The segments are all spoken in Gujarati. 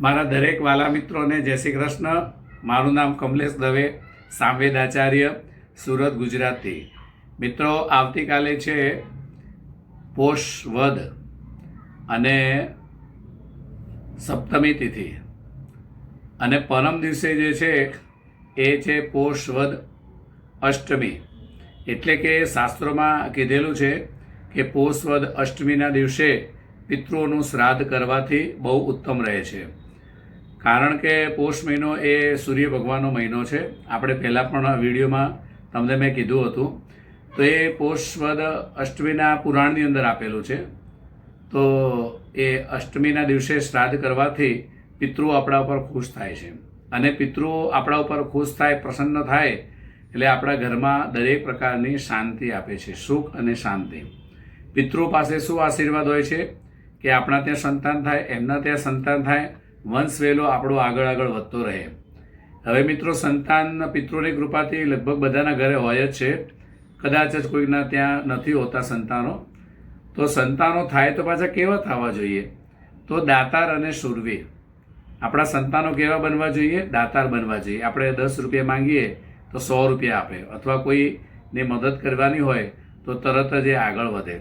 મારા દરેક વાલા મિત્રોને જય શ્રી કૃષ્ણ. મારું નામ કમલેશ દવે સામવેદ આચાર્ય સુરત, ગુજરાતથી. મિત્રો, આવતીકાલે છે પોષ વદ અને સપ્તમી તિથિ. અને પરમ દિવસે જે છે, એ છે પોષ વદ અષ્ટમી. એટલે કે શાસ્ત્રોમાં કીધેલું છે કે પોષ વદ અષ્ટમીના દિવસે પિતૃઓનું શ્રાદ્ધ કરવાથી બહુ ઉત્તમ રહે છે. કારણ કે પોષ મહિનો એ સૂર્ય ભગવાનનો મહિનો છે. આપણે પહેલાં પણ વિડીયોમાં તમને મેં કીધું હતું. તો એ પોષ વદ અષ્ટમીના પુરાણની અંદર આપેલું છે. તો એ અષ્ટમીના દિવસે શ્રાદ્ધ કરવાથી પિતૃઓ આપણા ઉપર ખુશ થાય છે. અને પિતૃઓ આપણા ઉપર ખુશ થાય, પ્રસન્ન થાય, એટલે આપણા ઘરમાં દરેક પ્રકારની શાંતિ આપે છે, સુખ અને શાંતિ. પિતૃઓ પાસે શું આશીર્વાદ હોય છે? કે આપણા ત્યાં સંતાન થાય, એમના ત્યાં સંતાન થાય વંશ વહેલો આપણો આગળ આગળ વધતો રહે. હવે મિત્રો સંતાન પિતૃની કૃપાથી લગભગ બધાના ઘરે હોય જ છે. કદાચ જ કોઈના ત્યાં નથી હોતા સંતાનો. તો સંતાનો થાય તો પાછા કેવા થવા જોઈએ? તો દાતાર અને સુરવીર. આપણા સંતાનો કેવા બનવા જોઈએ? દાતાર બનવા જોઈએ. આપણે દસ રૂપિયા માંગીએ તો સો રૂપિયા આપે. અથવા કોઈને મદદ કરવાની હોય તો તરત જ એ આગળ વધે.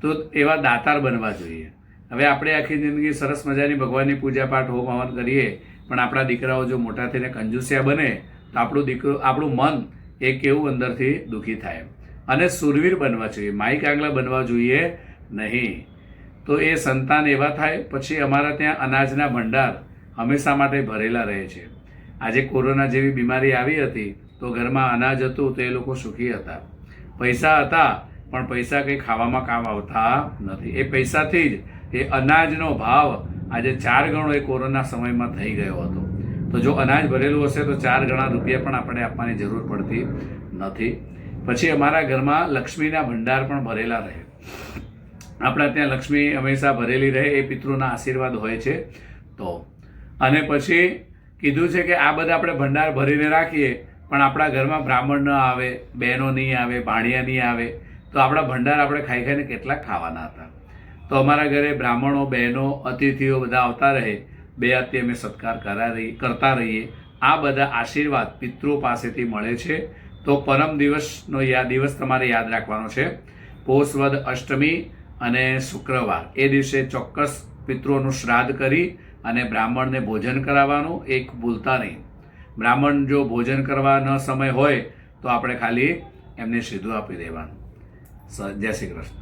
તો એવા દાતાર બનવા જોઈએ. હવે આપણે આખી જિંદગી સરસ મજાની ભગવાનની પૂજા પાઠ હોમ હવન કરીએ, પણ આપણા દીકરાઓ જો મોટા થઈને કંજુસિયા બને, તો આપણું દીકરો, આપણું મન એ કેવું અંદરથી દુઃખી થાય. અને સુરવીર બનવા જોઈએ, માઈક આગલા બનવા જોઈએ નહીં. તો એ સંતાન એવા થાય, પછી અમારા ત્યાં અનાજના ભંડાર હંમેશા માટે ભરેલા રહે છે. આજે કોરોના જેવી બીમારી આવી હતી, તો ઘરમાં અનાજ હતું, તો એ લોકો સુખી હતા. પૈસા હતા પણ પૈસા કંઈ ખાવામાં કામ આવતા નથી. એ પૈસાથી જ એ અનાજનો ભાવ આજે ચાર ગણો એ કોરોના સમયમાં થઈ ગયો હતો. તો જો અનાજ ભરેલું હશે તો ચાર ગણા રૂપિયા પણ આપણે આપવાની જરૂર પડતી નથી. પછી અમારા ઘરમાં લક્ષ્મીના ભંડાર પણ ભરેલા રહે. આપણા ત્યાં લક્ષ્મી હંમેશા ભરેલી રહે, એ પિતૃના આશીર્વાદ હોય છે તો. અને પછી કીધું છે કે આ બધા આપણે ભંડાર ભરીને રાખીએ, પણ આપણા ઘરમાં બ્રાહ્મણ ન આવે, બહેનો નહીં આવે, ભાણિયા નહીં આવે. તો આપણા ભંડાર આપણે ખાઈ ખાઈને કેટલાક ખાવાના હતા. તો અમારા ઘરે બ્રાહ્મણો, બહેનો, અતિથિઓ બધા આવતા રહે. બે હાથથી અમે સત્કાર કરા રહી, કરતા રહીએ. આ બધા આશીર્વાદ પિતૃ પાસેથી મળે છે. તો પરમ દિવસનો યા, દિવસ તમારે યાદ રાખવાનો છે. પોષવદ અષ્ટમી અને શુક્રવાર. એ દિવસે ચોક્કસ પિતૃઓનું શ્રાદ્ધ કરી અને બ્રાહ્મણને ભોજન કરાવવાનું એક ભૂલતા નહીં. બ્રાહ્મણ જો ભોજન કરવા ન સમય હોય તો આપણે ખાલી એમને સીધું આપી દેવાનું. જય શ્રી કૃષ્ણ